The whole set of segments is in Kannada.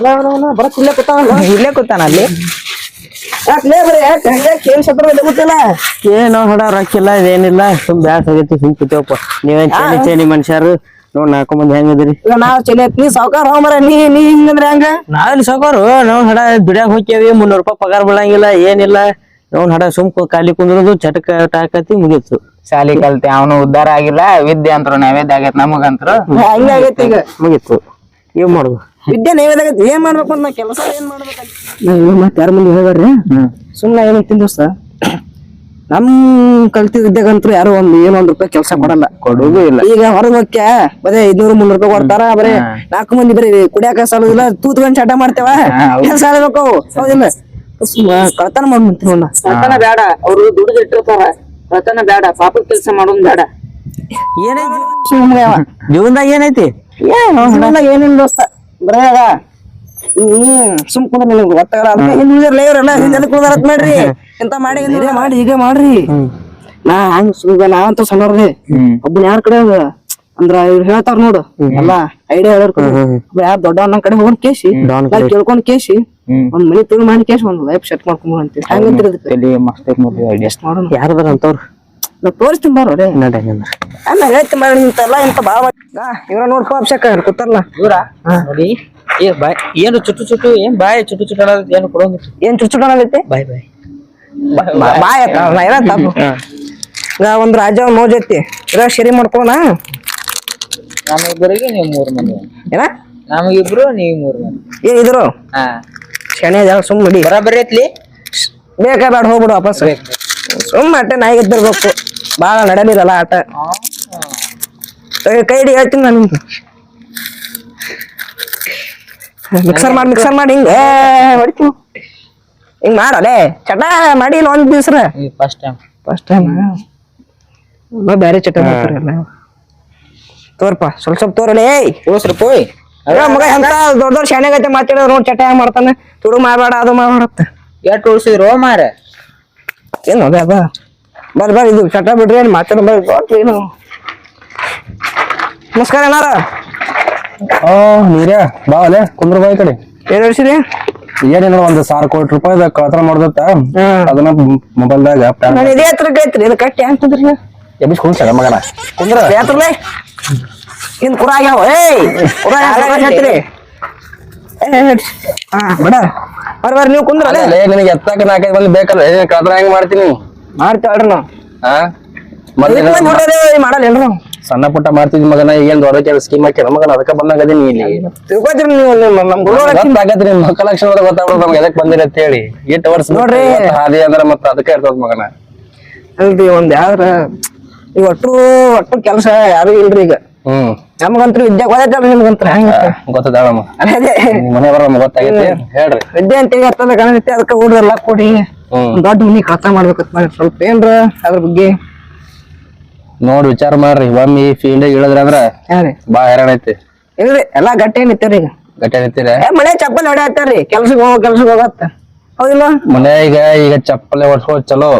ಇಲ್ಲೇ ಇಲ್ಲೇ ಕೂತಾನ ಅಲ್ಲಿ? ಯಾಕ್ಲೇ ಬರೀ ಯಾಕೆ ಹಂಗೆ ಕೇಳಿ ಸತ್ರ ಗೊತ್ತಿಲ್ಲ ಏನೋ ಹೊಡ ರೊಕ್ಕಿಲ್ಲ ಇದೇನಿಲ್ಲ. ಸುಮ್ ಬ್ಯಾಸ್ ಆಗೈತಿ ಸುಮ್ ಕೂತೇವಪ್ಪ ನೀವೇನ್ ಚೇನಿ ಚೇನಿ ಮನುಷ್ಯರು? ನೋಡ್ ನಾಲ್ಕು ಮಂದಿ ಹೆಂಗದ್ರಿ ಈಗ ನಾವ್ ಚಲಿ ನೀ ಸಾವ್ಕಾರ ಹೋಗ್ರ ನೀ ನೀ ಹಿಂಗಂದ್ರೆ ಹಂಗ? ನಾವೆಲ್ಲಿ ಸಾಕೋರು ನಾವ್ ಹಡ ದುಡ್ಯಾಗ ಹೋಗ್ತೇವಿ ಮುನ್ನೂರ್ ರೂಪಾಯಿ ಪಗಾರ ಬೀಳಂಗಿಲ್ಲ ಏನಿಲ್ಲ. ನೋಡ್ ಹಡ ಸುಮ್ ಕು- ಖಾಲಿ ಕುಂದ್ರದು ಚಟಕ ಟಾಕತಿ ಮುಗೀತು. ಶಾಲಿ ಕಲ್ತಿ ಅವನು ಉದ್ಧಾರ ಆಗಿಲ್ಲ ವಿದ್ಯೆ ಅಂತ ನೈವೇದ್ಯ ಆಗೈತ್ ನಮಗಂತ್ರು. ಹಂಗಾಗೈತಿ ಈಗ. ಮುಗೀತು. ಏನ್ ಮಾಡುದು? ವಿದ್ಯೆ ನೈವೇದ್ಯ ಏನ್ ಮಾಡ್ಬೇಕು ಅಂತ ಕೆಲಸ ಏನ್ ಮಾಡ್ಬೇಕಂತ ಮತ್ತೆ ಯಾರ ಮುಂದೆ ಹೇಳ್ಬೇಡ್ರಿ? ಸುಮ್ನೆ ಏನೈತಿ ದೋಸ್ತ. ನಮ್ ಕಲ್ತಿದ್ ವಿದ್ಯಾಗಂತೂ ಯಾರು ಒಂದ್ ಏನೋ ಒಂದ್ ರೂಪಾಯಿ ಕೆಲಸ ಕೊಡಲ್ಲ. ಕೊಡುಗೂ ಇಲ್ಲ. ಈಗ ಹೊರಗೆ ಹೋಗ್ಯ ಬರೇ ಐದ್ನೂರು ಮುನ್ನೂರು ರೂಪಾಯಿ ಕೊಡ್ತಾರ ಬರೇ ನಾಲ್ಕು ಮಂದಿ ಬರೀ ಕುಡಿಯಾಕ ಸಾಲದಿಲ್ಲ ತೂತ್ಕೊಂಡ್ ಚಟ ಮಾಡ್ತೇವ. ಕೆಲಸ ಆಡ್ಬೇಕು ಅವು ಹೌದಿಲ್ಲ? ಸುಮ್ಮ ಕಳ್ತನ ಮಾಡ್ಬಿಡ್ತೀವಿ ರತನ ಬೇಡ. ಅವ್ರು ದುಡ್ದು ಇಟ್ಟಿರ್ತಾರ. ಕಳ್ತನ ಬೇಡ. ಪಾಪದ ಕೆಲಸ ಮಾಡೋದ್ ಬೇಡ. ಏನೈತಿ ಸುಮ್ಮನೆ ಜೀವನದಾಗ ಏನೈತಿ ಏನು? ಸುಮ್ಮನೆ ಏನಿಲ್ಲ ದೋಸ್ತ. ಬರೇ ಅದ ಹ್ಮ್. ಸುಮ್ ಕುಂದ್ರ ನಿನಗೆ ಗೊತ್ತಾಗಲ್ಲ ಅದಕ್ಕೆ ಹಿಂದ್ ಉಳಿದ್ರಲ್ಲ ಇವ್ರೆಲ್ಲ ಹಿಂದೆ ಕುಂದ್ರತ್ ಮಾಡ್ರಿ. ಎಂತ ಮಾಡಿ ಹಿಂದೆ ಮಾಡಿ. ಈಗ ಮಾಡ್ರಿ. ನಾ ಹಂಗ ಸುಗ ನಾವಂತೂ ಸಣ್ಣವ್ರಿ ಒಬ್ಬನ ಯಾರ ಕಡೆ ಅದ? ಅಂದ್ರ ಇವ್ರು ಹೇಳ್ತಾರ ನೋಡು. ಎಲ್ಲಾ ಐಡಿಯಾ ಹೇಳೋರ್ ಕಡೆ. ಯಾರ್ ದೊಡ್ಡ ಅಣ್ಣ ಕಡೆ ಹೋಗಿ ಕೇಸಿ ಕೇಳ್ಕೊಂಡ್ ಕೇಸಿ ಒಂದ್ ಮನಿ ತುಳು ಮಾಡಿ ಕೇಸಿ ಒಂದ್ ಲೈಫ್ ಸೆಟ್ ಮಾಡ್ಕೊಂಡ್ ಅಂತೀವಿ ಎಷ್ಟ್ ಮಾಡೋಣ ಯಾರದಾರ ಅಂತವ್ರು? ನಾ ತೋರಿಸ್ತೀನಿ ಬಾರೋ ನಡ ಅಲ್ಲ ಹೇಳ್ತಿ ಮಾಡಿ ಇಂತೆಲ್ಲ ಇಂತ ಬಾಳ ಇವ್ರ ನೋಡ್ಕೋ ಅಭಿಷೇಕ ಕೂತಲ್ಲ. ಇವ್ರ ನೋಡಿ ಏ ಬಾಯ್ ಏನು ಚುಟ್ಟು ಚುಟ್ಟು ಏನ್ ಬಾಯ್ ಚುಟ್ಟು ಚುಟ್ಟು ಅನ್ನೋದು ಏನು ಕೊಡೋದು ಏನ್ ಚುಚ್ಚುಟನೈತಿ ಬಾಯ್ ಬಾಯ್. ಬಾಯ್ ಆತ ನಾ ಏನಂತ ತಪ್ಪು ಈಗ ಒಂದ್ ರಾಜ ಒಂದ್ ಮೋಜ್ ಐತಿ. ಇರೋ ಶರಿ ಮಾಡ್ಕೊಳ ನಮ್ಮಿಬ್ಬರಿಗೆ ನೀವು ಮೂರ್ ಮಂದಿ. ಏನ? ನಮಗಿಬ್ರು ನೀವು ಮೂರು ಮಂದಿ. ಏನ್ ಇದ್ರು? ಹಾ. ಶನಿ ಜನ ಸುಮ್ ಬಿಡಿ ಬರಾಬರಿ ಐತ್ಲಿ? ಬೇಕಾ ಬೇಡ ಹೋಗ್ಬಿಡು ವಾಪಸ್. ಸುಮ್ಮ ಅಟ್ಟೆ ನಾಯಿಗೆ ಇದ್ದಿರ್ಬೇಕು ಬಾಳ ನಡೆದಿರಲ್ಲ ಆಟ. ಕೈ- ಹಿಡಿ ಹೇಳ್ತೀನಿ ನಾನು ಮಿಕ್ಸರ್ ಮಾಡಿ ಮಿಕ್ಸರ್ ಮಾಡಿ ಹಿಂಗೆ. ಹೊಡಿತೀನಿ. ಹಿಂಗ್ ಮಾಡಲೆ? ಚಟ ಮಾಡಿ ಇಲ್ಲ ಒಂದ್ ದಿವ್ಸ ಫಸ್ಟ್ ಟೈಮ್ ಫಸ್ಟ್ ಟೈಮ್ ಬೇರೆ ಚಟ ಮಾಡ್ತಾರಲ್ಲ? ತೋರ್ಪ ಸ್ವಲ್ಪ ಸ್ವಲ್ಪ ತೋರಲೇ. ಏಯ್ ಉಳಿಸ್ರಿ ಪೋಯ್. ಮಗ ಎಂತ ದೊಡ್ಡ ದೊಡ್ಡ ಶಾನ್ಯಾಗೈತೆ ಮಾತಾಡೋದು ನೋಡಿ ಚಟ ಹೆಂಗ್ ಮಾಡ್ತಾನೆ. ತುಡು ಮಾಡಬೇಡ ಅದು ಮಾಡಬೇಡತ್ತ ಎಷ್ಟು ಉಳಿಸಿದ್ರು ಮಾರ ಏನು ಅದ ಅದ? ಬರ್ರಿ ಬರ್ರಿ ಇದು ಚಟ ಬಿಡ್ರಿ ಏನು ಮಾತಾಡೋ ಬರ್ರಿ. ಏನು ನಮಸ್ಕಾರ ಏನಾರ ಓ ನೀರೇ ಬಾ ಅಲೆ ಕುಂದ್ರ ಬಾಯಿ ಕಡೆ. ಏನ್ ಹೇಳ್ಸಿರಿ? ಏನೇನೋ ಒಂದ್ ಸಾವಿರ ಕೋಟಿ ರೂಪಾಯಿ ಕಳ್ತನ ಮಾಡ್ದತ್ತ. ಅದನ್ನ ಮೊಬೈಲ್ದಾಗ ನಾನು ಇದೇ ಹತ್ರಕ್ಕೆ ಐತ್ರಿ ಇದು ಕಟ್ಟಿ ಹೆಂಗ್ ಕುಂದ್ರಿ ಎಬ್ಬಿಸ್ಕೊಂಡ್ ಮಗನ? ಕುಂದ್ರ? ಯಾತ್ರಲೆ ಹಿಂದ್ ಕುರ ಆಗ್ಯಾವ. ಏಯ್ ಕುರ ಹೇಳ್ತೀರಿ. ಹಾ. ಬಿಡ. ಬರ್ರಿ ನೀವು ಕುಂದ್ರ ಅಲ್ಲೇ ನಿನಗೆ ಎತ್ತಾಕ ನಾಲ್ಕೈದು ಮಂದಿ ಬೇಕಲ್ಲ ಕಳ್ತನ ಹೆಂಗ್ ಮಾಡ್ತೀನಿ? ಮಾಡ್ತೇವ್ರಿ ನಾವು ಹಾ? ಮಾಡಲ್ಲ ನಾವು ಸಣ್ಣ ಪುಟ್ಟ ಮಾಡ್ತಿದ್ ಮಗನ ಏನ್ ದೊಡ್ಡ ಕೆಲಸ ಸ್ಕೀಮ್ ಹಾಕ್ಯಾರ ಮಗನ ಅದಕ್ಕೆ ಬಂದಾಗ ಅದೀನಿ ಇಲ್ಲಿ. ತಿಳ್ಕೊತೀರಿ ನೀವು ನಮ್ ಗುರುಗಳ ಗೊತ್ತಾಗತ್ರಿ ನಿಮ್ ಮಕ್ಕಳ ಲಕ್ಷಣ ಗೊತ್ತಾಗ್ಬಿಡ್ದು ನಮ್ಗೆ ಎದಕ್ ಬಂದಿರ ಅಂತ ಹೇಳಿ. ಎಷ್ಟು ವರ್ಷ ನೋಡ್ರಿ. ಹಾದಿ ಅಂದ್ರ ಮತ್ತೆ ಅದಕ್ಕೆ ಇರ್ತದ ಮಗನ. ಅಲ್ರಿ ಒಂದ್ ಯಾವ್ದ್ರ ಈಗ ಒಟ್ಟು ಒಟ್ಟು ಕೆಲಸ ಯಾರು ಇಲ್ರಿ ಈಗ. ಹ್ಮ್. ನಮಗಂತೂ ವಿದ್ಯೆ ಗೊತ್ತಾಯ್ತಲ್ಲ ನಿಮ್ಗಂತ್ರ ಹೆಂಗ ಗೊತ್ತದ ಅದೇ. ಮನೆ ಬರ ಗೊತ್ತಾಗೈತಿ? ಹೇಳ್ರಿ. ವಿದ್ಯೆ ಅಂತ ಹೇಳಿ ಅರ್ಥದ ಅದಕ್ಕೆ ಹುಡ್ರೆಲ್ಲ ಕೊಡಿ. ದೊಡ್ಡ ಮನಿ ಕಳತ ಮಾಡ್ಬೇಕಂತ ಮಾಡಿ ಸ್ವಲ್ಪ ಏನ್ರ ಅದ್ರ ಬಗ್ಗೆ. ನೋಡ್ ವಿಚಾರ ಮಾಡ್ರಿ ಒಮ್ಮೆ ಫೀಲ್ಡ್ ಇಳಿದ್ರ ಅಂದ್ರ ಬಾ ಹೈರಾಣ ಐತಿ. ಇಲ್ರಿ ಎಲ್ಲಾ ಗಟ್ಟಿ ನಿಂತಾರಿ ಈಗ? ಗಟ್ಟಿ ನಿಂತೀರ ಏ ಚಪ್ಪಲಿ ಹೊಡ್ಯಾತಾರ್ರಿ ಕೆಲ್ಸಕ್ಕೆ ಹೋಗೋ ಕೆಲ್ಸಕ್ಕೆ ಹೋಗತ್ತ. ಹೌದಿಲ್ಲ ಮನೆ ಈಗ ಈಗ ಚಪ್ಪಲೆ ಹೊಡ್ಸ್ಕೊಳ್ ಚಲೋ.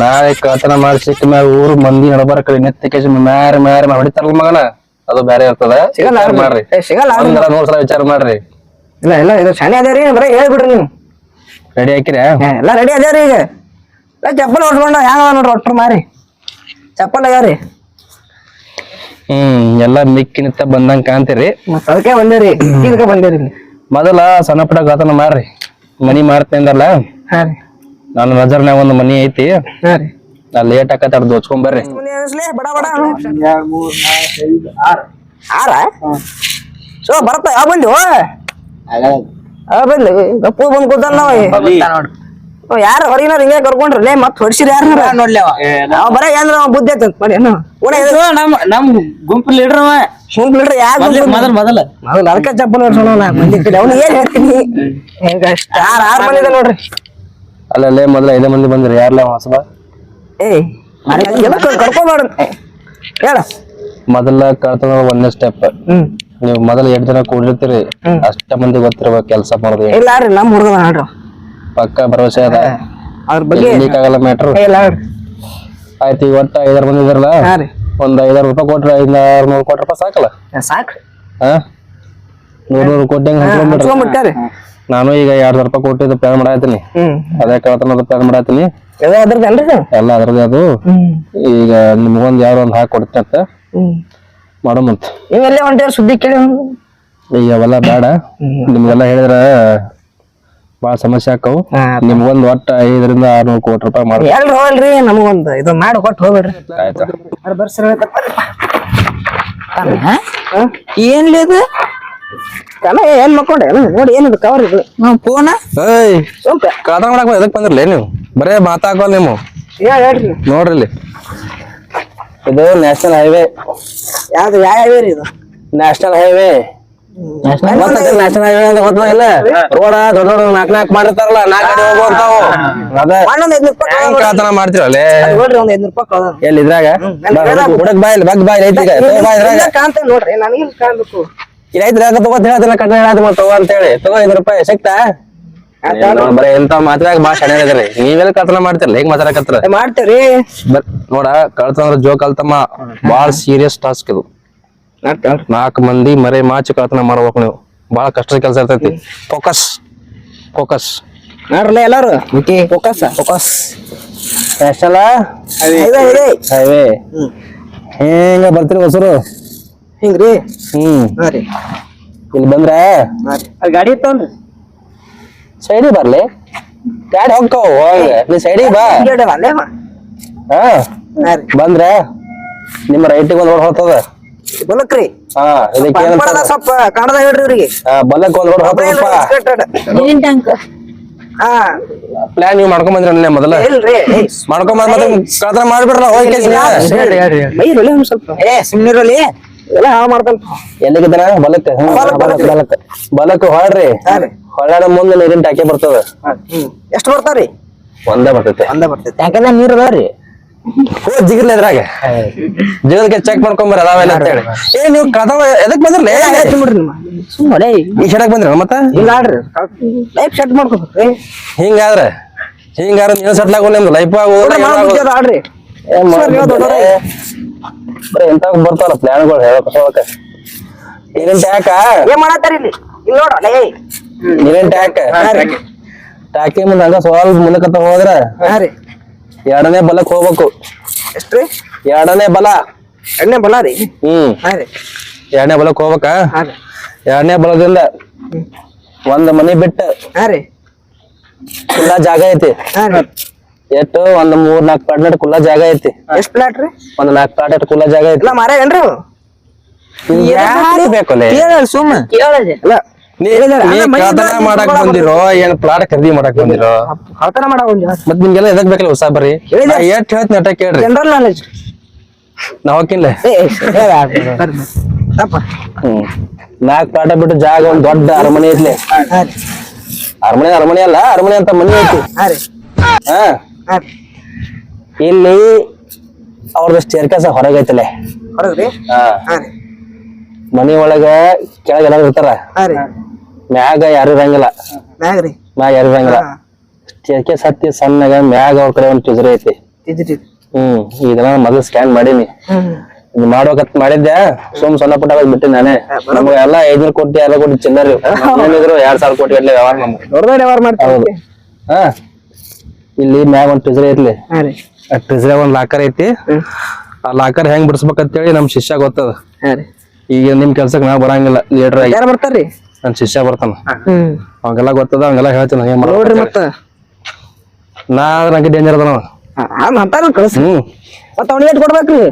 ನಾಳೆ ಕಳ್ತನ ಮಾಡಿ ಸಿಕ್ಕ ಮ್ಯಾಗ ಊರ್ ಮಂದಿ ನಡಬಾರ ಕಡೆ ನೆತ್ತಿ ಕೇಸಿ ಮ್ಯಾರ ಮ್ಯಾರ ಹೊಡಿತಾರಲ್ಲ ಮಗನ? ಅದು ಬೇರೆ ಇರ್ತದ. ಸಿಗಲ್ಲ ಮಾಡ್ರಿ. ಸಿಗಲ್ಲ ವಿಚಾರ ಮಾಡ್ರಿ. ಇಲ್ಲ ಇಲ್ಲ ಇದು ಶಾನೆ ಅದೇರಿ ಬರೀ ಹೇಳ್ಬಿಡ್ರಿ ನೀವು. ರೆಡಿ ಹಾಕಿರ ಎಲ್ಲ ರೆಡಿ ಅದೇವ್ರಿ ಈಗ. ಎಲ್ಲ ಚಪ್ಪಲ್ ಹೊಡ್ಸ್ಕೊಂಡ ಹೆಂಗ ನೋಡ್ರಿ ಒಟ್ರು ಮಾರಿ. ಚಪ್ಪಲ್ ಆಗ್ಯಾವ್ರಿ. ಹ್ಮ್ ಎಲ್ಲ ಮಿಕ್ಕಿನಿತ್ತ ಬಂದಂಗ ಕಾಣ್ತೀರಿ ಮತ್ತ್ ಅದಕ್ಕೆ ಬಂದೇರಿ. ಇದಕ್ಕೆ ಬಂದೇರಿ ಇಲ್ಲಿ. ಮೊದಲ ಸಣ್ಣ ಪುಟ್ಟ ಗಾತನ ಮಾರ್ರಿ. ಮನಿ ಮಾಡ್ತೇನೆ ಅಂದಲ್ಲ ಹಾ ರೀ. ನನ್ನ ನಜರ್ನ್ಯಾಗ ಒಂದ್ ಮನಿ ಐತಿ. ಹಾ ರೀ. ನಾ ಲೇಟ್ ಆಕತ್ತ ಅದ್ ದೋಚ್ಕೊಂಡ್ ಬರ್ರಿ. ಮನೆ ಅನ್ಸ್ಲಿ ಬಡ ಬಡ. ಆರ. ಸೊ ಬರ್ತಾ ಯಾವ ಬಂದು ಆ ಬಂದು ಗಪ್ಪು ಬಂದ್ ಕೂತಲ್ಲ ನಾವ್ ಯಾರು ಹೊರಗಿನ ಹಿಂಗೆ ಕರ್ಕೊಂಡ್ರಲ್ಲೇ ಮತ್ ಹೊಡ್ಸಿರಿ ಯಾರ ನೋಡ್ಲಿ ಅವ? ನಾವ್ ಬರ ಏನ್ರ ಅವ ಬುದ್ಧಿ ಐತಂತ ಮಾಡಿ ನಮ್ ನಮ್ ಗುಂಪು ಲೀಡರ್ ಅವ. ಗುಂಪು ಲೀಡ್ರ್ ಯಾಕೆ ಮೊದಲ ಮೊದಲ ಮೊದಲು. ಅದಕ್ಕೆ ಚಪ್ಪಲ್ ಹೊಡ್ಸೋಣ ಮಂದಿ ಕಡೆ ಅವ್ನು ಏನ್ ಹೇಳ್ತೀನಿ? ಹೆಂಗ ಆರ್ ಆರ್ ಬಂದಿದೆ ನೋಡ್ರಿ. ಅಲ್ಲಲ್ಲೇ ಮೊದಲ ಐದೇ ಮಂದಿ ಬಂದ್ರಿ. ಯಾರ್ಲ ಹೊಸಬ? ಏಯ್ ಎಲ್ಲ ಕರ್ಕೊಂಡ್ಬಾರ್ದು ಹೇಳ. ಮೊದಲ ಕಳ್ತನ ಒಂದೇ ಸ್ಟೆಪ್ ಹ್ಮ್. ನೀವು ಮೊದಲ ಎಂಟ್ ಜನ ಕೂಡಿರ್ತೀರಿ ಅಷ್ಟ ಮಂದಿ ಗೊತ್ತಿರ್ಬೇಕು ಕೆಲಸ ಮಾಡೋದು ಇಲ್ಲ ರೀ ನಮ್ಮ ಹುಡುಗ ನೋಡ್ರಿ ಪಕ್ಕ ಭರವಸೆ ಅದ? ಅದ್ರ ಬಗ್ಗೆ ಲೀಕ್ ಆಗಲ್ಲ ಮ್ಯಾಟ್ರ್ ಇಲ್ಲ ಆಯ್ತು ಈಗ ಒಟ್ಟ ಐದಾರು ಮಂದಿ ಇದಾರಲ್ಲ? ರೀ. ಒಂದ್ ಐದಾರು ರೂಪಾಯಿ ಕೊಟ್ರೆ ಐದಾರು ನೂರು ಕೊಟ್ರ ರೂಪಾಯಿ ಸಾಕಲ್ಲ? ಸಾಕ್ರಿ. ಹಾ? ನೂರ್ ನೂರು ಕೋಟಿ ಹಂಗ್ ನಾನು ಈಗ ಎರಡ್ ಸಾವಿರ ರೂಪಾಯಿ ಕೊಟ್ಟಿದ್ದು ಪ್ಲಾನ್ ಮಾಡಾತೀನಿ ಅದೇ ಕೇಳ್ತಾನ ಪ್ಲಾನ್ ಮಾಡಾತೀನಿ ಎಲ್ಲ ಅದ್ರದ್ದು ಅದು. ಈಗ ನಿಮ್ಗೊಂದ್ ಯಾವ್ದೊಂದು ಒಂದ್ ಹಾಕಿ ಕೊಡ್ತೀನಿ ಅಂತ. ಮಾಡೋಮಂತ ಇವೆಲ್ಲ ಹೊಂಟೇರಿ ಸುದ್ದಿ ಕೇಳಿ ಈಗ ಅವೆಲ್ಲ ಬೇಡ. ನಿಮ್ಗೆಲ್ಲ ಹೇಳಿದ್ರ ಬಾಳ ಸಮಸ್ಯೆ ಆಕ್ಕವು ನಿಮ್ಗೊಂದ್ ಒಟ್ಟ ಐದರಿಂದ ಆರ್ನೂರು ಕೋಟಿ ರೂಪಾಯಿ ಮಾಡಿ ಎಲ್ರು ಹೋಗ್ರಿ ನಮಗೊಂದು ಇದು ಮಾಡಿ ಕೊಟ್ಟು ಹೋಗ್ಬೇಡ್ರಿ. ಆಯ್ತಾ. ಬರ್ರಿ ಬರ್ರಿ ಸರ್ ಏನ್ಲಿ ಇದು? ಕಣ ಏನ್ ಮಕ್ಕೊಂಡೆ ನೋಡಿ ಏನಿದು ಕವರ್ ಇದು? ಫೋನ? ಏಯ್ ಸ್ವಲ್ಪ ಕಳ್ತನ ಮಾಡಕ್ ಎದಕ್ ಬಂದ್ರಲ್ಲ ನೀವು? ಬರೇ ಮಾತಾಕೋಲ್ ನೀವು. ಹೇಳಿ ಹೇಳ್ರಿ. ನೋಡ್ರಿ ಇಲ್ಲಿ. ಇದು ನ್ಯಾಷನಲ್ ಹೈವೇ ಯಾವ್ದು ಯಾವ ರೀ ಇದು? ನ್ಯಾಷನಲ್ ಹೈವೇ ನ್ಯಾಷನಲ್ ಹೈವೇ ಅಂತ ಗೊತ್ತಿಲ್ಲ ರೋಡ ದೊಡ್ಡ ದೊಡ್ಡ ನಾಕ್ ನಾಕ್ ಮಾಡಿರ್ತಾರಲ್ಲ ನಾಕ್ ಗಾಡಿ ಹೋಗುವಂತಾವು ಅದ. ಮಣ್ಣೊಂದ್ ಐದ್ನೂರು ರೂಪಾಯಿ ಹೆಂಗ್ ಕಳ್ತನ ಮಾಡ್ತಿರಲ್ಲೇ ನೋಡ್ರಿ ಒಂದ್ ಐದ್ನೂರು ರೂಪಾಯಿ ಕಳ್ದ ಎಲ್ಲಿ ಇದ್ರಾಗ? ಹುಡಕ್ ಬಾಯಿಲ್ ಬಗ್ ಬಾಯಿಲ್ ಐತಿ ಇದ್ರಾಗ. ನೋಡ್ರಿ ನನಗೆ ಕಾಣ್ಬೇಕು. ಇಲ್ಲ ಐತ್ರಾಗ ತಗೋತ ಹೇಳ್ತಿಲ್ಲ ಕಣ್ಣ ಹೇಳಾತ ಮತ್ತ ತಗೋ ಅಂತ ಹೇಳಿ ತಗೋ ಐದ್ ರೂಪಾಯಿ ಸಿಕ್ತಾ? ಬರೀ ಎಂತ ಮಾತಾಗ ಇದ್ರಿ. ನೀವೆಲ್ಲ ಕಳ್ತನ ಮಾಡ್ತಿರಲ್ಲ ಹೆಂಗ್ ಮಾತಾಡಕತ್ರ ಮಾಡ್ತೇವ್ರಿ. ನೋಡ ಕಳ್ತನ ಜೋಕ್ ಕಲ್ತಮ್ಮ ಬಾಳ ಸೀರಿಯಸ್ ಟಾಸ್ಕ್ ಇದು. ನಾಲ್ಕು ಮಂದಿ ಮರೆ ಮಾಚು ಕಳ್ತನ ಮಾಡ್ಬೇಕು ನೀವು. ಬಾಳ ಕಷ್ಟದ ಕೆಲಸ ಇರ್ತೈತಿ. ಫೋಕಸ್ ಫೋಕಸ್ ನೋಡ್ರಲ್ಲ ಎಲ್ಲಾರು? ಫೋಕಸ್ ಫೋಕಸ್ ಹೈವೇ ಹೆಂಗ ಬರ್ತೀರಿ ಹೊಸರು? ಹಿಂಗ್ರಿ? ಹ್ಮ್. ಇಲ್ಲಿ ಬಂದ್ರೆ? ಗಾಡಿ ಇತ್ತವನ್ರಿ ಸೈಡಿಗೆ ಬರ್ಲಿ. ಡ್ಯಾಡ್ ಹೋಗ್ತಾವ ಹೋಗ. ನೀ ಸೈಡಿಗೆ ಬಾ. ಹಾ. ಬಂದ್ರೆ ನಿಮ್ಮ ರೈಟಿಗೆ ಒಂದ್ ರೋಡ್ ಹೋಗ್ತದ? ಬಲಕ್ರಿ. ಹಾ ಇದಕ್ಕೆ ಸ್ವಲ್ಪ ಕನ್ನಡ ಹೇಳ್ರಿ ಇವ್ರಿಗೆ. ಬಲ್ಲಕ್ ಒಂದ್ ರೋಡ್ ಹೋಗ್ತದಪ್ಪ ನೀರಿನ ಟ್ಯಾಂಕ್ ಹಾ. ಪ್ಲಾನ್ ನೀವು ಮಾಡ್ಕೊಂಡ್ ಮೊದಲ. ಇಲ್ರಿ ಮಾಡ್ಕೊಂಡ್ ಬಂದ್ ಮತ್ತೆ ಕಳ್ತನ ಮಾಡ್ಬಿಡ್ರಲ್ಲ ಹೋಗಿ ಒಂದ್ ಸ್ವಲ್ಪ. ಏ ಸುಮ್ನಿರಲಿ ಎಲ್ಲ ಹಾಳು ಮಾಡ್ತಾನ ಎಲ್ಲಿಗಿದ್ದಾನ? ಬಲಕ್ ಹ್ಮ್, ಬಲಕ್, ಬಲಕ್ ಹೊಳ್ಳಾಡ ಮುಂದೆ ನೀರಿನ ಟಾಕಿ ಬರ್ತದ. ಹ್ಮ್ ಎಷ್ಟು ಬರ್ತಾವ್ರಿ? ಒಂದೇ ಬರ್ತೈತೆ. ಒಂದೇ ಬರ್ತೈತಿ. ಯಾಕಂದ್ರೆ ನೀರ್ ಅದಾವ್ರಿ. ಓ ಜಿಗಿರ್ಲ ಇದ್ರಾಗ ಜಿಗದಕ್ಕೆ ಚೆಕ್ ಮಾಡ್ಕೊಂಬರ ಅದಾವೆಲ್ಲ ಅಂತ ಹೇಳಿ ಏ ನೀವು ಕದವ ಎದಕ್ ಬಂದ್ರಲ್ಲ? ಬಿಡ್ರಿ ನಿಮ್ಮ. ಸುಮ್ಮನೆ ಈ ಶಡಕ್ ಬಂದ್ರ ಮತ್ತ? ಆಡ್ರಿ. ಲೈಫ್ ಸೆಟ್ ಏ. ಹಿಂಗಾದ್ರ ಹಿಂಗಾರ ನೀನು ಸೆಟ್ಲ್ ಆಗೋ ನಿಮ್ದು ಲೈಫ್ ಆಡ್ರಿ. ಬರೀ ಎಂತ ಬರ್ತಾವಲ್ಲ ಪ್ಲಾನ್ಗಳು ಹೇಳಕ್ ನೀರಿನ ಟ್ಯಾಕ? ಏನ್ ಮಾಡತ್ತಾರ ಇಲ್ಲಿ? ಇಲ್ಲಿ ನೋಡ್ರಲ್ಲ ನೀರಿನ ಟ್ಯಾಕ್? ಟ್ಯಾಕಿ. ಮುಂದೆ ಹಂಗ ಸ್ವಲ್ಪ ಮುಂದಕ್ಕತ್ತ ಹೋದ್ರ? ಹಾ ರೀ. ಎರಡನೇ ಬಲಕ್ ಹೋಗ್ಬೇಕು. ಎಷ್ಟ್ರಿ ಎರಡನೇ ಬಲ. ಎರಡನೇ ಬಲ ರೀ? ಹ್ಮ್. ಹಾ ರೀ. ಎರಡನೇ ಬಲಕ್ ಹೋಗ್ಬೇಕ? ಹಾ ರೀ. ಎರಡನೇ ಬಲದಿಂದ ಒಂದ್ ಮನಿ ಬಿಟ್ಟ ಹಾ ರೀ. ಕುಲ್ಲಾ ಜಾಗ ಐತಿ. ಹಾ ರೀ. ಎಷ್ಟು ಒಂದ್ ಮೂರ್ ನಾಲ್ಕು ಪ್ಲಾಟ್ ಕುಲ್ಲಾ ಜಾಗ ಐತಿ. ಎಷ್ಟ್ ಪ್ಲಾಟ್ ರೀ? ಒಂದ್ ನಾಲ್ಕು ಪ್ಲಾಟ್ ಕುಲ್ಲಾ ಜಾಗ ಐತಿ. ಇಲ್ಲ ಏನ್ರಿ ಅವು? ಯಾರಿಗ್ ಬೇಕಲ್ಲ ಸುಮ್ಮ ಇಲ್ಲ ಮಾಡಕ್ ಬಂದಿರೋ ಏನ್ ಪ್ಲಾಟ್ ಖರೀದಿ ಮಾಡಕ್ ಬಂದಿರೋ? ಕಳ್ತನ ಮಾಡೋ ಒಂದು ಮತ್ ನಿಮ್ಗೆಲ್ಲ ಎದಕ್ ಬೇಕಲ್ಲ ಹೊಸ ಬರ್ರಿ. ಎಷ್ಟ್ ಹೇಳ್ತೀನಿ ಅಟ್ಟ ಕೇಳ್ರಿ ಜನರಲ್ ನಾಲೆಜ್ ನಾ ಹೋಗಿನ್ಲೆ ತಪ್ಪ. ಹ್ಮ್. ನಾಲ್ಕ್ ಪ್ಲಾಟ ಬಿಟ್ಟು ಜಾಗ ಒಂದ್ ದೊಡ್ಡ ಅರಮನೆ ಐತ್ಲಿ. ಅರಮನೆ ಅರಮನೆ ಅಲ್ಲ ಅರಮನೆ ಅಂತ ಮನೆ ಐತಿ. ಇಲ್ಲಿ ಅವ್ರದ್ದು ಸ್ಟೇರ್ ಕೇಸ ಹೊರಗೈತಲೆ. ಹೊರಗ್ರಿ? ಹಾ. ಮನಿ ಒಳಗ ಕೆಳಗ ಎಲ್ಲಾರು ಇರ್ತಾರ? ಹಾ ರೀ. ಮ್ಯಾಗ ಯಾರು ಇರಂಗಿಲ್ಲ. ಮ್ಯಾಗ ರೀ. ಮ್ಯಾಗ ಯಾರು ಇರಂಗಿಲ್ಲ. ಅದಕ್ಕೆ ಸತ್ಯ ಸಣ್ಣಗ ಮ್ಯಾಗ ಅವ್ರ ಕಡೆ ಒಂದ್ ಟಿಜರಿ ಐತಿ. ಹ್ಮ್ ಇದನ್ನ ಮೊದಲು ಸ್ಕ್ಯಾನ್ ಮಾಡೀನಿ. ಹ್ಮ್. ಇದು ಮಾಡ್ಬೇಕಂತ ಮಾಡಿದ್ದೆ ಸುಮ್ ಸಣ್ಣ ಪುಟ್ಟ ಬಿಟ್ಟು ನಾನೇ. ನಮ್ಗೆ ಎಲ್ಲಾ ಐದ್ನೂರು ಕೋಟಿ ಎಲ್ಲ ಕೋಟಿ ಚಿಲ್ಲರಿ ಏನಿದ್ರು ಎರಡ್ ಸಾವಿರ ಕೋಟಿ ಗಟ್ಲೆ ವ್ಯವಹಾರ ನಮ್ಗೆ. ದೊಡ್ಡ ದೊಡ್ಡ ವ್ಯವಹಾರ ಹೌದು. ಮಾಡ್ತೀವಿ ಹಾ. ಇಲ್ಲಿ ಮ್ಯಾಗ ಒಂದ್ ಟ್ರಿಜರಿ ಐತ್ಲಿ. ಹಾ ರೀ. ಆ ಟ್ರಿಜರಿ ಒಂದ್ ಲಾಕರ್ ಐತಿ. ಆ ಲಾಕರ್ ಹೆಂಗ್ ಬಿಡಿಸ್ಬೇಕಂತೇಳಿ ನಮ್ ಶಿಷ್ಯ ಗೊತ್ತದ. ಹಾ ರೀ. ಈಗ ನಿಮ್ ಕೆಲ್ಸಕ್ ನಾ ಬರಂಗಿಲ್ಲ ಲೀಡರ್ ಆಗಿ. ಯಾರು ಬರ್ತಾರ್ರಿ? ನನ್ ಶಿಷ್ಯ ಬರ್ತಾನ. ಅವಂಗೆಲ್ಲ ಗೊತ್ತದ ಅವಂಗೆಲ್ಲ ಹೇಳ್ತಾನ ಏನ್ ನೋಡ್ರಿ ಮತ್ತ ನಾ ನಂಗೆ ಡೇಂಜರ್ ಅದ ಕಳ್ಸಿ. ಹ್ಮ್. ಮತ್ತ ಅವ್ನಿಗೆ ಏಟ್ ಕೊಡ್ಬೇಕ್ರಿ?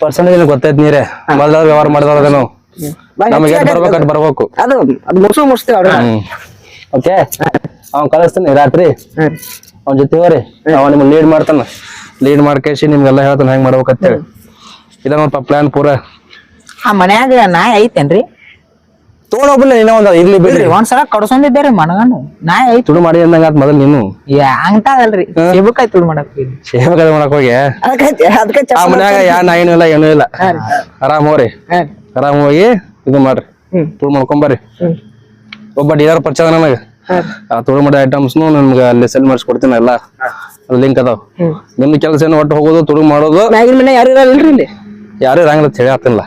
ಪರ್ಸೆಂಟೇಜ್ ಗೊತ್ತೈತ್ ನೀರೇ. ಮೊದಲ ವ್ಯವಹಾರ ಮಾಡಿದವ್ರ ನಾವು. ನಮಗೆ ಎಷ್ಟ್ ಬರ್ಬೇಕು ಅಷ್ಟ್ ಬರ್ಬೇಕು. ಅದು ಅದು ಮುಗಿಸು ಮುಗಿಸ್ತೀವಿ ಅವ್ರ. ಓಕೆ ಅವ್ನ್ ಕಳಿಸ್ತಾನೆ ರಾತ್ರಿ. ಅವ್ನ ಜೊತೆ ಹೋರಿ ಅವ ನಿಮ್ಗೆ ಲೀಡ್ ಮಾಡ್ತಾನ. ಲೀಡ್ ಮಾಡ್ಕೇಸಿ ನಿಮ್ಗೆಲ್ಲ ಹೇಳ್ತಾನ ಹೆಂಗ್ ಮಾಡ್ಬೇಕಂತೇಳಿ. ಇದ ನೋಡಪ್ಪ ಪ್ಲಾನ್ ಪೂರ. ಆ ಮನ್ಯಾಗ ನಾಯಿ ಐತೇನ್ರಿ? ತೊಗೊಂಡೋಗ್ಬಿಲ್ಲ ಇನ್ನೂ ಒಂದ್ ಇರ್ಲಿ ಬಿಡ್ರಿ. ಒಂದ್ಸಲ ಕಡ್ಸೊಂದಿದ್ದೇರಿ ಮನಗಂಡು. ನಾಯಿ ಐತಿ. ತುಡು ಮಾಡಿ ಅಂದಂಗ ಆತ್ ಮೊದಲು ನೀನು. ಹಂಗದಲ್ರಿ ಸಿಬಕಾಯಿ ತುಳು ಮಾಡಕ್ ಹೋಗಿದ್ವಿ. ಸೇವೆ ಕಡೆ ಮಾಡಕ್ ಹೋಗಿ. ಅದಕ್ಕೆ ಅದಕ್ಕೆ ಆ ಮನ್ಯಾಗ ಯಾ ನಾಯಿನೂ ಇಲ್ಲ ಏನೂ ಇಲ್ಲ. ಆರಾಮ್ ಹೋಗ್ರಿ. ಆರಾಮ ಆರಾಮ್ ಹೋಗಿ ಇದು ಮಾಡ್ರಿ. ಹ್ಮ್. ತುಳು ಮಾಡ್ಕೊಂಬರ್ರಿ ಹ್ಮ್. ಒಬ್ಬ ಡೀಲರ್ ಪರಿಚಯ ಅದ ನನಗೆ. ಆ ತುಳು ಮಾಡೋ ಐಟಮ್ಸ್ನು ನಮ್ಗೆ ಅಲ್ಲಿ ಸೆಲ್ ಮಾಡಿಸ್ಕೊಡ್ತೀನಿ ಎಲ್ಲ. ಲಿಂಕ್ ಅದಾವ. ನಿಮ್ ಕೆಲಸ ಏನು ಒಟ್ಟು ಹೋಗೋದು ತುಳು ಮಾಡೋದು? ಮ್ಯಾಗಿನ ಮನೆ ಯಾರು ಇರಲ್ರಿ ಇಲ್ಲಿ? ಯಾರು ಇರಂಗಿಲ್ಲ ಅಂತ ಹೇಳಿ ಆತಿಲ್ಲ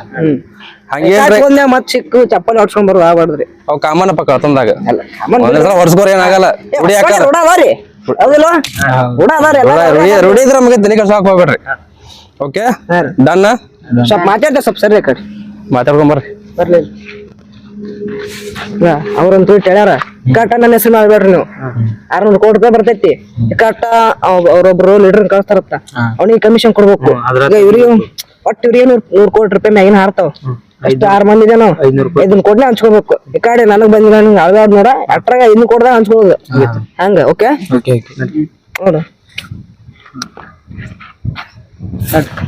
ಹಂಗೇನ್ರಿ? ಮತ್ ಸಿಕ್ಕು ಚಪ್ಪಲಿ ಹೊಡ್ಸ್ಕೊಂಡ್ ಬರೋದು ಆಗ್ಬಾರ್ದ್ರಿ. ಅವ್ ಕಾಮನಪ್ಪ ಕಳ್ತಂದಾಗ. ತಂದಾಗ ಒಂದ್ಸಲ ಹೊಡ್ಸ್ಕೋರ್ ಏನಾಗಲ್ಲ. ರೂಢಿದ್ರ ಹಾಕಲ್ಲ ರೂಢ ಅದಾರಿ ಹೌದಿಲ್ಲ ರೂಢ ಅದಾರಿ ಎಲ್ಲ ರೂಢಿ ರೂಢಿ ಇದ್ರೆ ನಮಗೆ ತಲೆ ಕೆಡ್ಸಕ್ ಹೋಗ್ಬೇಡ್ರಿ. ಓಕೆ? ಡನ್? ಸ್ವಲ್ಪ ಸ್ವಲ್ಪ ಸರಿ ಕಡೆ ಮಾತಾಡ್ಕೊಂಬರ್ರಿ ಬರ್ಲಿ. ಅವ್ರಂತೂ ಹೇಳ್ಯಾರ ಕಟ್ಟ ನನ್ನ ಹೆಸರು ಮಾಡ್ಬೇಡ್ರಿ ನೀವು. ಆರ್ನೂರು ಕೋಟಿ ರೂಪಾಯಿ ಬರ್ತೈತಿ. ಕಟ್ಟ ಅವ್- ಅವ್ರೊಬ್ರು ಲೀಡರ್ ಕಳಿಸ್ತಾರತ್ತ. ಅವನಿಗೆ ಕಮಿಷನ್ ಕೊಡ್ಬೇಕು. ಈಗ ಇವ್ರಿಗೆ ಒಟ್ಟು ಇವ್ರಿಗೆ ನೂರ್ ನೂರ್ ಕೋಟಿ ರೂಪಾಯಿ ಮ್ಯಾಗಿನ ಹಾರ್ತಾವ. ಅಷ್ಟು ಆರ್ ಮಂದಿ ರೂಪಾಯಿ ಇದನ್ನ ಕೊಡ್ನೆ ಹಂಚ್ಕೋಬೇಕು. ಈ ಕಡೆ ನನಗ್ ಬಂದಿಲ್ಲ ನಂಗೆ ಅಳ್ದಾದ್ ನೋಡ. ಅಟ್ರಾಗ ಇನ್ನು ಕೊಡ್ದ ಹಂಚ್ಕೋದು ಹಂಗ ಓಕೆ ನೋಡು.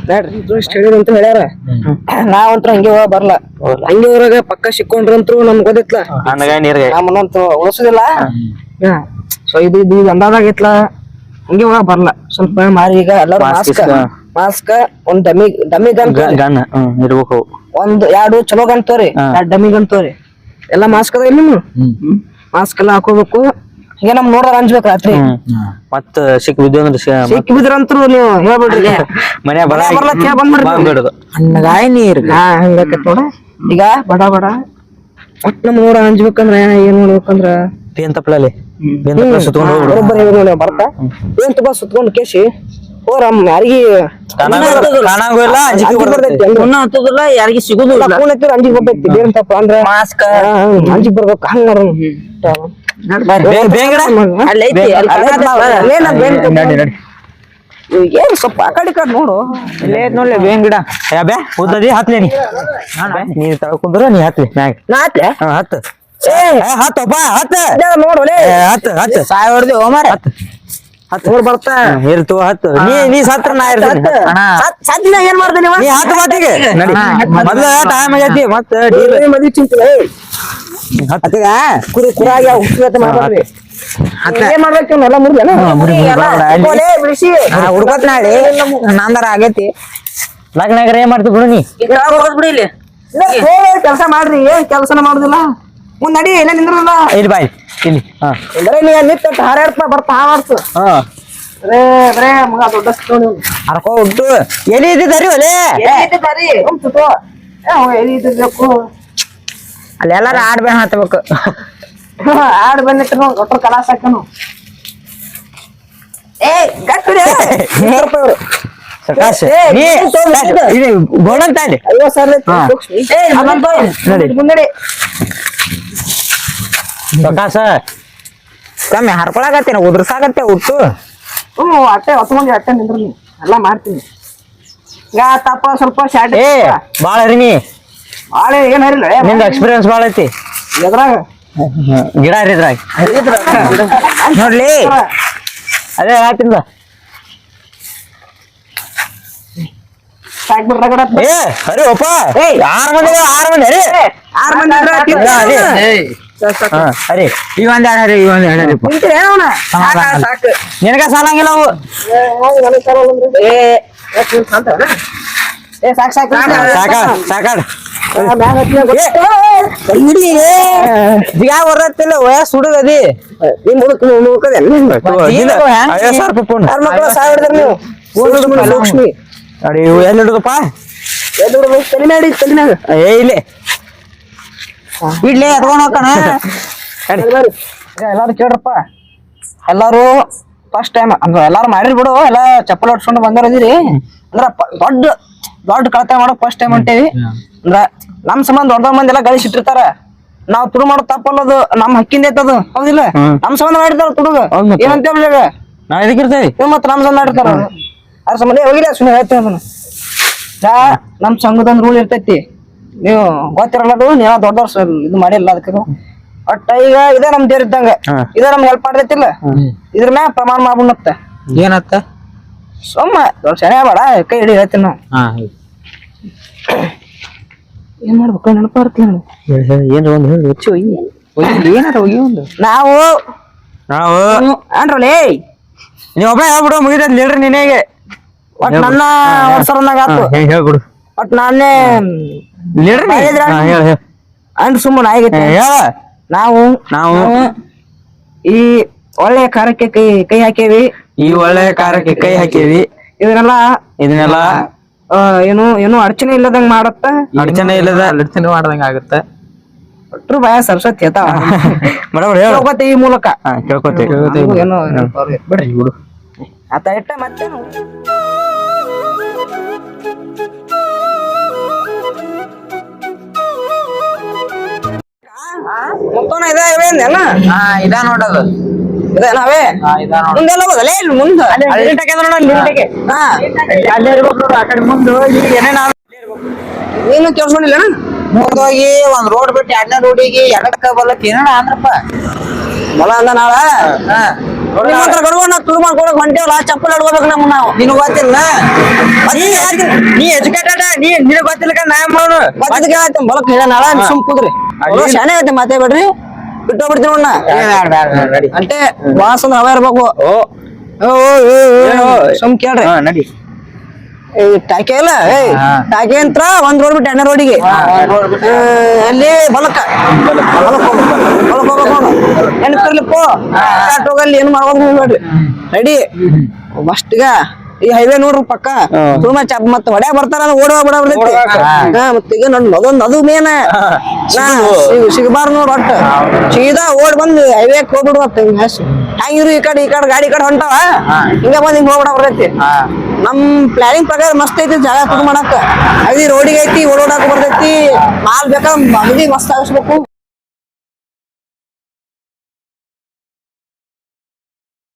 ನೋಡ್ರಿ ಇಷ್ಟು ಹೇಳಿದಂತ ಹೇಳ್ಯಾರ. ನಾವಂತ್ರ ಹಂಗೆ ಹೋಗ ಬರ್ಲ. ಹಂಗೆ ಊರಾಗ ಪಕ್ಕ ಸಿಕ್ಕೊಂಡ್ರಂತ್ರು ನಮ್ಗ್ ಗೊತ್ತಿತ್ಲ. ನಮ್ಮನ್ನಂತೂ ಉಳಿಸೋದಿಲ್ಲ. ಸೊ ಇದು ಇದು ಇದು ಅಂದಾಜಾಗ ಐತ್ಲ ಹಂಗೆ ಹೋಗ ಬರ್ಲ. ಸ್ವಲ್ಪ ಮಾರಿ ಈಗ ಎಲ್ಲರೂ ಮಾಸ್ಕ್ ಮಾಸ್ಕ್ ಒಂದ್ ಡಮಿ ಡಮಿ ಗನ್ ಗನ್ ಇರ್ಬೇಕು ಒಂದ್ ಎರಡು ಚಲೋ ಗನ್ ತೋರಿ. ಎರಡ್ ಡಮಿ ಗನ್ ತೋರಿ. ಎಲ್ಲಾ ಮಾಸ್ಕ್ ಅದ ಇಲ್ಲಿ ಮಾಸ್ಕ್ ಎಲ್ಲ ಹಾಕೋಬೇಕು. ಹೀಗೆ ನಮ್ ನೋಡ್ರ ಅಂಜ್ಬೇಕು ರಾತ್ರಿ. ಮತ್ತ ಸಿಕ್ ಬಿದ್ದು ಅಂದ್ರೆ ಸಿಕ್ಕಿ ಬಿದ್ರಂತ್ರು ನೀವು ಹೇಳ್ಬಿಡ್ರಿ. ಮನೆ ಬರ ಮನ್ಯಾಗ್ ಬರ್ಲತ್ತ್ ಬಂದ್ಬಿಡ್ರಿ. ಹಣ್ಣಗಾಯ ನೀರ್. ಹಾ ಹಂಗಾಕತ್ ನೋಡ. ಈಗ ಬಡ ಬಡ. ಒಟ್ ನಮ್ ನೋಡ ಅಂಜ್ಬೇಕಂದ್ರ ಏನ್ ಮಾಡ್ಬೇಕಂದ್ರ? ಏನ್ ತಪ್ಪಲಲ್ಲಿ ಏನ್ ತಪ್ಪಲ ಸುತ್ಕೊಂಡು ಕೇಶಿ ಬರ್ತಾ. ಏನ್ ತುಂಬಾ ಸುತ್ಕೊಂಡ್ ಕೇಸಿ ಹೋರಮ್ ಯಾರಿಗಿ ಕಾಣಂಗೂ ಇಲ್ಲ ಅಂಜಿಕೆ ಬರ್ತೈತಿ. ಹತ್ತದಿಲ್ಲ ಯಾರಿಗಿ ಸಿಗುದಿಲ್ಲ ಅಂಜಿಕೆ ಬರ್ತೈತಿ. ಬೇರೆ ತಪ್ಪ ಅಂದ್ರ ಮಾಸ್ಕ್ ಅಂಜಿಕೆ ಬರ್ಬೇಕು. ಹಂಗ? ಏನ್ ಸ್ವಲ್ಪ ಆ ಕಡೆ ಕಡೆ ನೋಡು. ಇಲ್ಲೇ ನೋಡ್ಲಿ. ಬೇವಿನ ಗಿಡ. ಯಾ ಬೇ ಉದ್ದದಿ ಹತ್ಲಿ ನೀ. ನೀ ತಳ್ಕೊಂಡ್ರ ನೀ ಹತ್ಲಿ. ಮ್ಯಾಗ ನಾತ್ಲೆ ಹಾ ಹತ್ತು. ಹತ್ತಪ್ಪ ಹತ್ತ. ನೋಡು ಹತ್ತು ಹತ್ತು. ಸಾಯ್ ಹೊಡ್ದಿ ಹೋಮಾರ ನೋಡ್ ಬರ್ತಾ? ಇರ್ತು ಹತ್ತು. ನೀ ನೀ ಸತ್ರ ನಾ ಇರ್ತೀನಿ. ಏನ್ ಮಾಡ್ದೆ ನೀವು? ನೀ ಹತ್ತು ಮಾತಿಗೆ. ನಡಿ. ಟೈಮ್ ಆಗೈತಿ ಮತ್ತ ಮದ್ವಿ ಚಿಂತೆ ಕುರಿ ಕುರಾಗಿ ಹುಡ್ಕೋತ್ ನಾಳಿ. ನಂದರ ಆಗೈತಿ. ಲಗ್ನಾಗರ ಏನ್ ಮಾಡ್ತಿ ಬಿಡು ನೀ? ಕೆಲಸ ಮಾಡ್ರಿ. ಏನ್ ಕೆಲಸನ ಮಾಡುದಿಲ್ಲ? ಮುಂದ್ ನಡಿ ಇಲ್ಲ ನಿಂದ್ರಲ್ಲ ಇಲ್ಲಿ ಬಾಯ್ ಇಲ್ಲಿ ಹಾ. ಬರೇ ನೀ ನಿತ್ತ ಹಾರಾಡ್ತಾ ಬರ್ತಾ ಹಾರಾಡ್ತು ಹಾ. ಮಗ ದೊಡ್ಡ ನೋಡಿ ಹರ್ಕೋ ಉಂಟು ಎಲ್ಲಿ ಇದ್ದಿದ್ದಾರಿ ಒಲೆ. ಎಲ್ಲಿ ಎಲ್ಲಾರ ಆಡ್ ಬೇನ್ ಹತ್ಬೇಕು ಆಡ್ ಬಂದಿಟ್ಟು ಗೊಟ್ರ ಕಲಾಸ ಹಾಕನು ಏ ಗಟ್ಟಿ ಸಕಾಶ ಏ, ನೀ ನೀನ್ ತಗೊಂಡ್ ಇದು. ಗೋಣಂತ ಅಲ್ಲಿ. ಐವತ್ ಸಾವಿರ ಹಾ. ಸಕಾಶ ಕಮ್ಮಿ ಹರ್ಕೊಳಕತ್ತೀನಿ ಉದ್ರಸಾಗತ್ತೆ ಉಟ್ಟು ಹ್ಞೂ ಅಟ್ಟೆ ಹೊತ್ಕೊಂಡಿ ಅಟ್ಟೆ ನಿಂದ್ರಿ ಎಲ್ಲ ಮಾಡ್ತೀನಿ. ಈಗ ತಪ್ಪ ಸ್ವಲ್ಪ ಶಾರ್ಟ್ ಏ ಬಾಳ ಹರಿನಿ ಬಾಳೆ ಏನ್ ಹರಿಲ್ಲ ನಿಂದು ಎಕ್ಸ್ಪೀರಿಯನ್ಸ್ ಭಾಳ ಐತಿ. ಎದ್ರಾಗ. ಗಿಡ ಹರಿದ್ರಾಗ ನೋಡ್ಲಿ. ಅದೇ ಆಯ್ತಿಂದ ಏ ಹರಿ ಒಪ್ಪ. ಏಯ್. ಆರ್ ಮಂದಿ ಆರು ಮಂದಿ ಹರಿ. ಆರು ಮಂದಿ ಹಾ, ಹರಿ ಈ ಒಂದ್ ಎರಡ್ ಹರಿ ಈ ಒಂದ್ ಎರಡ್ ಹರಿ. ತಿಂತೀರ ಏನವ್ನ? ಸಮಾಧಾನ. ಸಾಕ, ಸಾಕು. ನಿನಗ ಸಾಲಂಗಿಲ್ಲ ಅವು? ಏ, ಸಾಕ್ ಸಾಕ್ ಸಾಕಾಡ್. ಬರತ್ತಿಲ್ಲ ವಯಸ್ಸು ಹುಡುಗದಿ. ಇವು ಎಲ್ಲಿ ಹಿಡಿದಪ್ಪ? ತಲೆನಾಡಿ ಬಿಡು, ತಲೆ ಮ್ಯಾಗ ಹಿಡಿ, ತಲೆ ಮ್ಯಾಗ. ಏ ಇಲ್ಲಿ. ಇಡ್ಲಿ ಎತ್ಕೊಂಡ್ ಹೋಗ್ಕಣ ಎಲ್ಲಾರು ಕೇಳ್ರಪ್ಪ. ಎಲ್ಲಾರು ಫಸ್ಟ್ ಟೈಮ್ ಅಂದ್ರೆ ಎಲ್ಲಾರು ಮಾಡಿರ್ ಬಿಡು ಎಲ್ಲ ಚಪ್ಪಲ್ ಹೊಡ್ಸ್ಕೊಂಡು ಇದೀರಿ. ಅಂದ್ರ ಪ- ದೊಡ್ಡ ದೊಡ್ಡ ಕಳತ ಮಾಡೋ ಫಸ್ಟ್ ಟೈಮ್ ಅಂತೇವಿ ಅಂದ್ರ ನಮ್ ಸಂಬಂಧ ದೊಡ್ಡ ದೊಡ್ಡ ಮಂದಿ ಎಲ್ಲ ಗಳಿಸಿಟ್ಟಿರ್ತಾರ ನಾವ್ ತುಡು ಮಾಡೋದ್ ತಪ್ಪಲ್ಲದು ನಮ್ ಹಕ್ಕಿಂದ ಐತದು. ಹೌದಿಲ್ಲ. ನಮ್ ಸಂಬಂಧ ಮಾಡಿರ್ತಾರ ತುಡುಗ. ಏನಂತ ನಾ ಇದಕ್ಕಿರ್ತೇವಿ ಮತ್ತ ನಮ್ ಸಂಬಂಧ ಮಾಡಿರ್ತಾರ ಅವ್ರು. ಅದ್ರ ಸಂಬಂಧ ಹೋಗಿಲ್ಲ ಸುಮ್ಮನೆ ಹೇಳ್ತೇವೆ ಅದನ್ನ ಯಾ ನಮ್ ಸಂಘದ ರೂಲ್ ಇರ್ತೈತಿ. ನೀವು ಗೊತ್ತಿರಲ್ಲದು ನೀವು ದೊಡ್ಡ ಇದು ಮಾಡಿಲ್ಲ ಅದಕ್ಕೆ ಒಟ್ಟ ಈಗ ಇದೇ ನಮ್ ದೇವ್ರ ಇದ್ದಂಗ. ಇದೇ ನಮ್ಗೆ ಹೆಲ್ಪ್ ಮಾಡ್ತೈತಿಲ್ಲ. ಇದ್ರ ಮ್ಯಾಗ ಪ್ರಮಾಣ ಮಾಡ್ಬಿಡತ್ತ ಏನತ್ತ ಸುಮ್ಮ ದೊಡ್ಡ ಶನಿ ಬೇಡ ಕೈ ಹಿಡಿ ಹೇಳ್ತೀನಿ ನಾವು ಹಾ ಏನ್ ಮಾಡ್ಬೇಕು? ನೆನಪ ಏನ್ ಒಂದ್ ಹೇಳಿ. ಹೆಚ್ಚು ಏನಾರ ಒಯ್ಯಿ ಒಂದು. ನಾವು ನಾವು ಅನ್ರಲೇ ನೀವ್ ಒಬ್ಬ ಹೇಳ್ಬಿಡು ಮುಗಿದ ಹೇಳ್ರಿ ನಿನಗೆ. ಒಟ್ ನನ್ನ ವರ್ಷರಂದಾಗ ಆತು. ಹೇಳ್ಬಿಡು. ಒಟ್ ನಾನೇ ಲೀಡ್ರ್ ಸುಮ್ಮನ ಹೇಳ ಹೇಳ. ಸುಮ್ಮನೆ ಆಗೈತೆ ಹೇಳ. ನಾವು ನಾವು ಈ ಒಳ್ಳೆಯ ಕಾರ್ಯಕ್ಕೆ ಕೈ ಕೈ ಹಾಕೇವಿ. ಈ ಒಳ್ಳೆ ಕಾರ್ಯಕ್ಕೆ ಕೈ ಹಾಕೇವಿ. ಇದನ್ನೆಲ್ಲ ಇದನ್ನೆಲ್ಲ ಆ, ಏನು ಏನು ಅಡಚಣೆ ಇಲ್ಲದಂಗ ಮಾಡತ್ತ? ಅಡಚಣೆ ಇಲ್ಲದ ಅಡಚಣೆ ಮಾಡ್ದಂಗ ಆಗುತ್ತೆ. ಒಟ್ರು ಭಯ ಸರಸ್ವತಿ ಹೇಳ್ತಾವ ಮೇಡಮ್ ಹೇಳು. ಹೋಗತ್ತೆ ಈ ಮೂಲಕ. ಹಾ ಕೇಳ್ಕೊತೀವಿ ನಮಗೂ ಏನೋ ಅವ್ರಿಗೆ ಬಿಡ್ರಿ ಬಿಡು. ಆತ ಇಟ್ಟ ಮತ್ತೆ ಮುತ್ತೋಣ ಇದ ಹಾ ಇದ ನೋಡದು. ಇದ ನಾವೇ ಹಾ ಇದ ನೋಡ ಮುಂದೆಲ್ಲ ಹೋಗೋದಲ್ಲ ಇಲ್ಲಿ ಮುಂದೆ. ಹಾ. ಅಲ್ಲೇ ಇರ್ಬೇಕು ನೋಡು ಆ ಕಡೆ ಮುಂದೆ ಈಗ ಏನೇನ ನೀನು ಕೇಳಿಸ್ಕೊಂಡಿಲ್ಲ ಮುಂದೋಗಿ ಒಂದ್ ರೋಡ್ ಬಿಟ್ಟು ಎರಡನೇ ರೋಡಿಗೆ ಎಡಕ್ಕ ಬಲ್ಲಕ್ ಏನ ಅಂದ್ರಪ್ಪ ಬಲ ಅಂದ ನಾಳ ಹತ್ರ ನಾವು ತುಳು ಹೊಂಟೇವಲ್ಲ ಚಪ್ಪಲ್ ಆಡ್ಕೋಬೇಕು ನಮ್ಮ ನಾವು. ನಿನಗ್ ಗೊತ್ತಿಲ್ಲ? ನೀ ಎಜುಕೇಟೆಡ್ ನೀ ನಿನಗ್ ಗೊತ್ತಿಲ್ಲ ಕಣ್ ನಾ ಮಾಡೋನು ಮೊಲಕ್ ಹೇಳ ನಾಳ ಸುಮ್ ಕುದ್ರಿ. ಶಾನೆ ಐತೆ ಮಾತೇ ಬಿಡ್ರಿ. ಬಿಟ್ಟೋಗ್ಬಿಡ್ತೀನಿ ನೋಡ್ನ అంటే ವಾಸನ ಅವೇ ಇರ್ಬೇಕು. ಓ. ಓ, ಓ, ಓ, ಓ, ಸುಮ್ ಕೇಳ್ರಿ. ನಡಿ. ಟಾಕೆ ಇಲ್ಲ ಟಾಕೆ ಅಂತ ಒಂದ್ ರೋಡ್ ಬಿಟ್ಟು ಎರಡನೇ ರೋಡಿಗೆ. ಅಲ್ಲಿ ಏನ್ ಕರ್ಲಿಪ್ಪ ಹೋಗಲ್ಲಿ ಏನು ಮಾಡ್ಬೋದು ನೋಡ್ರಿ. ರೆಡಿ. ಫಸ್ಟ್ಗ ಈ ಹೈವೇ ನೋಡ್ರಿ ಪಕ್ಕ. ಸುಮ್ಮ ಚಪ್ ಮತ್ತ ಹೊಡೆ ಬರ್ತಾರ ಓಡುವ ಬಡ ಬರ್ತೈತಿ ಹಾ ಮತ್ತೆ ಈಗ ನನ್ ಅದೊಂದ್ ಅದು ಮೇನ. ಸಿಗಬಾರ್ದು ನೋಡ್ ಒಟ್ಟ. ಸೀದಾ ಓಡ್ ಬಂದ್ ಹೈವೇ ಹೋಗ್ಬಿಡುವ ಹಂಗಿರು ಈ ಕಡೆ ಈ ಕಡೆ ಗಾಡಿ ಕಡೆ ಹೊಂಟಾವ? ಹಿಂಗ ಬಂದ್ ಹಿಂಗ್ ಹೋಗ್ಬಿಡ ಬರ್ತೈತಿ. ನಮ್ ಪ್ಲಾನಿಂಗ್ ಪ್ರಕಾರ ಮಸ್ತ್ ಐತಿ ಜಾಗ ಕುಡ್ ಮಾಡಾಕ. ಅದಿ ರೋಡಿಗೆ ಐತಿ ಓಡಾಡಕ್ ಬರ್ತೈತಿ. ಮಾಲ್ ಬೇಕಾ ಮಗದಿ ಮಸ್ತ್ ಆಗಿಸ್ಬೇಕು.